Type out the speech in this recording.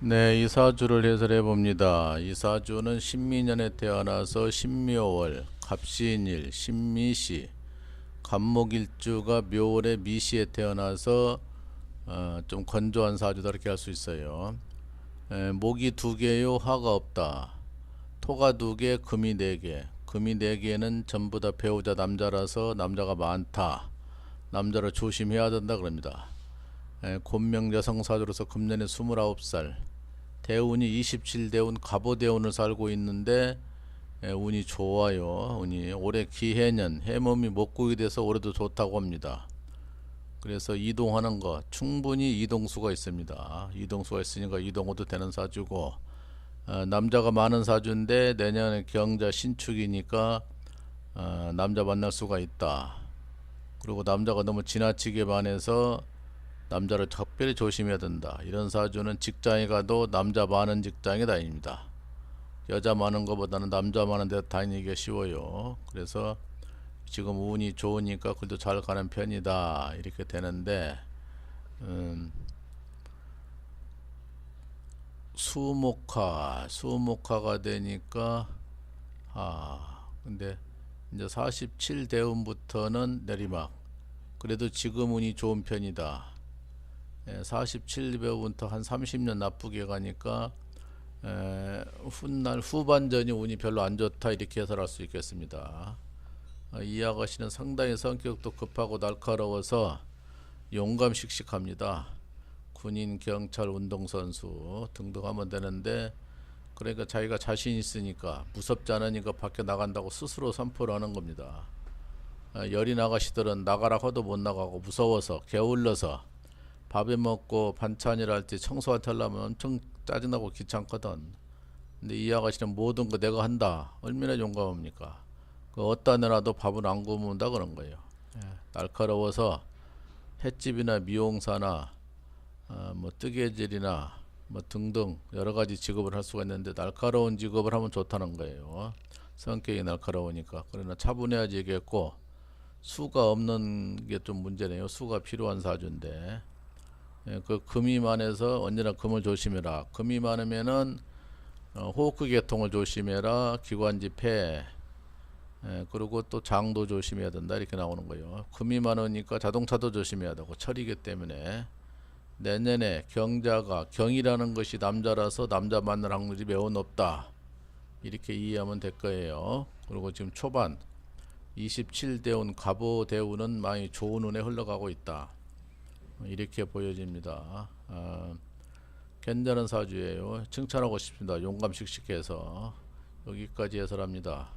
네, 이 사주를 해설해 봅니다. 이 사주는 신미년에 태어나서 신묘월, 갑신일, 신미시, 간목일주가 묘월에 미시에 태어나서 어, 좀 건조한 사주다 이렇게 할 수 있어요. 에, 목이 두 개요, 화가 없다. 토가 두 개, 금이 네 개. 금이 네 개는 전부 다 배우자 남자라서 남자가 많다. 남자를 조심해야 된다 그럽니다. 에, 곤명 여성 사주로서 금년에 29살 대운이 27대운 갑오대운을 살고 있는데 에, 운이 좋아요. 운이 올해 기해년 해몸이 목국이 돼서 올해도 좋다고 합니다. 그래서 이동하는 거 충분히 이동수가 있습니다. 이동수가 있으니까 이동해도 되는 사주고 어, 남자가 많은 사주인데 내년에 경자 신축이니까 어, 남자 만날 수가 있다. 그리고 남자가 너무 지나치게 반해서 남자를 특별히 조심해야 된다. 이런 사주는 직장에 가도 남자 많은 직장에 다닙니다. 여자 많은 것보다는 남자 많은 데 다니기가 쉬워요. 그래서 지금 운이 좋으니까 그래도 잘 가는 편이다. 이렇게 되는데 음, 수목화 수목화가 되니까 아 근데 이제 47 대운부터는 내리막 그래도 지금 운이 좋은 편이다. 47배부터 한 30년 나쁘게 가니까 에, 훗날 후반전이 운이 별로 안 좋다 이렇게 해설할 수 있겠습니다. 어, 이 아가씨는 상당히 성격도 급하고 날카로워서 용감 씩씩합니다. 군인, 경찰, 운동선수 등등 하면 되는데 그러니까 자기가 자신 있으니까 무섭지 않으니까 밖에 나간다고 스스로 선포를 하는 겁니다. 어, 여린 아가씨들은 나가라 해도 못 나가고 무서워서 게을러서 밥에 먹고 때 청소한테 하려면 엄청 짜증나고 귀찮거든. 근데 이 아가씨는 모든 거 내가 한다. 얼마나 용감합니까? 그 어디다 내놔도 밥을 안 구운다 그런 거예요. 예, 날카로워서 횟집이나 미용사나 어, 뭐 뜨개질이나 뭐 등등 여러 가지 직업을 할 수가 있는데 날카로운 직업을 하면 좋다는 거예요. 성격이 날카로우니까 그러나 차분해야지겠고 수가 없는 게 좀 문제네요. 수가 필요한 사주인데 예, 그 금이 많아서 언제나 금을 조심해라. 금이 많으면은 어, 호흡기 계통을 조심해라. 기관지 폐 예, 그리고 또 장도 조심해야 된다 이렇게 나오는 거예요. 금이 많으니까 자동차도 조심해야 되고 철이기 때문에 내년에 경자가 경이라는 것이 남자라서 남자 만날 확률이 매우 높다. 이렇게 이해하면 될 거예요. 그리고 지금 초반 27대운 갑오 대운은 많이 좋은 운에 흘러가고 있다. 이렇게 보여집니다. 아, 괜찮은 사주예요. 칭찬하고 싶습니다. 용감 씩씩해서 여기까지 해설합니다.